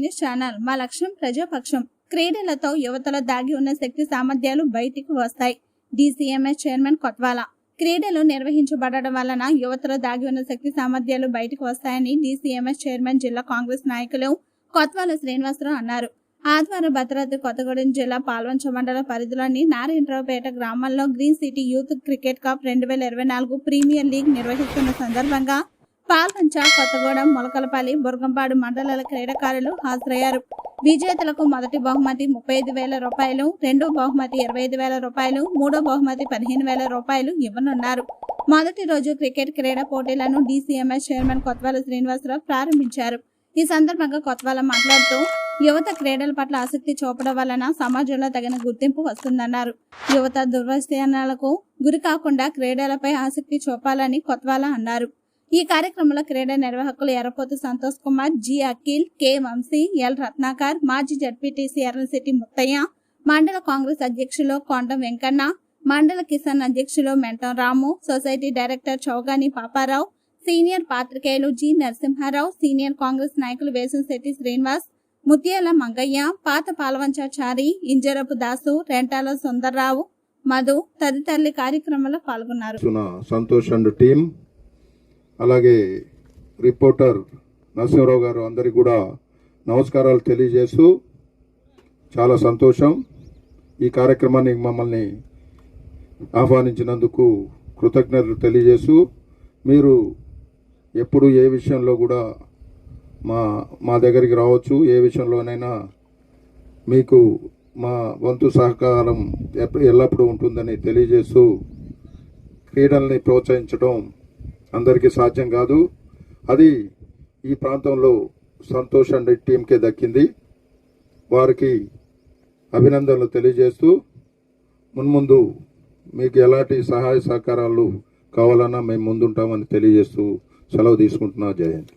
News channel మా లక్ష్యం ప్రజాపక్షం. క్రీడలతో యువతలో దాగి ఉన్న శక్తి సామర్థ్యాలు బయటికి వస్తాయి. డిసిఎంఎస్ చైర్మన్ కొత్వాల క్రీడలు నిర్వహించబడడం వలన యువతలో దాగి ఉన్న శక్తి సామర్థ్యాలు బయటకు వస్తాయని డిసిఎంఎస్ చైర్మన్ జిల్లా కాంగ్రెస్ నాయకులు కొత్వాల శ్రీనివాసరావు అన్నారు. ఆదివారం భద్రాద్రి కొత్తగూడెం జిల్లా పాల్వంచ మండల పరిధిలోని నారాయణరావుపేట గ్రామంలో green city youth cricket cup రెండు వేల ఇరవై నాలుగు ప్రీమియర్ లీగ్ నిర్వహిస్తున్న సందర్భంగా పాల్కంచ కొత్తగూడెం మొలకలపల్లి బుర్గంపాడు మండలాల క్రీడాకారులు హాజరయ్యారు. విజేతలకు మొదటి బహుమతి ముప్పై ఐదు వేల రూపాయలు రెండో బహుమతి ఇరవై ఐదు వేల రూపాయలు మూడో బహుమతి పదిహేను వేల రూపాయలు ఇవ్వనున్నారు. మొదటి రోజు క్రికెట్ క్రీడా పోటీలను డీసీఎంఎస్ చైర్మన్ కొత్వాల శ్రీనివాసరావు ప్రారంభించారు. ఈ సందర్భంగా కొత్వాల మాట్లాడుతూ యువత క్రీడల పట్ల ఆసక్తి చూపడం వలన సమాజంలో తగిన గుర్తింపు వస్తుందన్నారు. యువత దుర్వ్యసనాలకు గురి కాకుండా క్రీడలపై ఆసక్తి చూపాలని కొత్వాల అన్నారు. ఈ కార్యక్రమంలో క్రీడా నిర్వాహకులు Errapothu Santosh Kumar G Akhil K Vamsi L Ratnakar మాజీ జడ్పీటీసీ ఎర్రసిటీ ముత్తయ్య మండల కాంగ్రెస్ అధ్యక్షులు కొండం వెంకన్న మండల కిసాన్ అధ్యక్షులు Mentam Ramu society director Chougani Paparao senior పాత్రికేయులు జి నరసింహారావు సీనియర్ కాంగ్రెస్ నాయకులు వేసంశెట్టి శ్రీనివాస్ ముత్యాల మంగయ్య పాత పాలవంచాచారి ఇంజరపు దాసు రెంటాల సుందర్రావు మధు తదితరులు కార్యక్రమంలో పాల్గొన్నారు. సంతోష్ అండ్ టీం అలాగే రిపోర్టర్ నరసింహరావు గారు అందరికి కూడా నమస్కారాలు తెలియజేస్తూ చాలా సంతోషం. ఈ కార్యక్రమానికి మమ్మల్ని ఆహ్వానించినందుకు కృతజ్ఞతలు తెలియజేస్తూ మీరు ఎప్పుడు ఏ విషయంలో కూడా మా మా దగ్గరికి రావచ్చు ఏ విషయంలోనైనా మీకు మా వంతు సహకారం ఎప్ప- ఎల్లప్పుడూ ఉంటుందని తెలియజేస్తూ క్రీడల్ని ప్రోత్సహించడం అందరికీ సాధ్యం కాదు. అది ఈ ప్రాంతంలో సంతోష్ అండ్ టీంకే దక్కింది. వారికి అభినందనలు తెలియజేస్తూ మున్ముందు మీకు ఎలాంటి సహాయ సహకారాలు కావాలన్నా మేము ముందుంటామని తెలియజేస్తూ సెలవు తీసుకుంటున్నా. జయంత్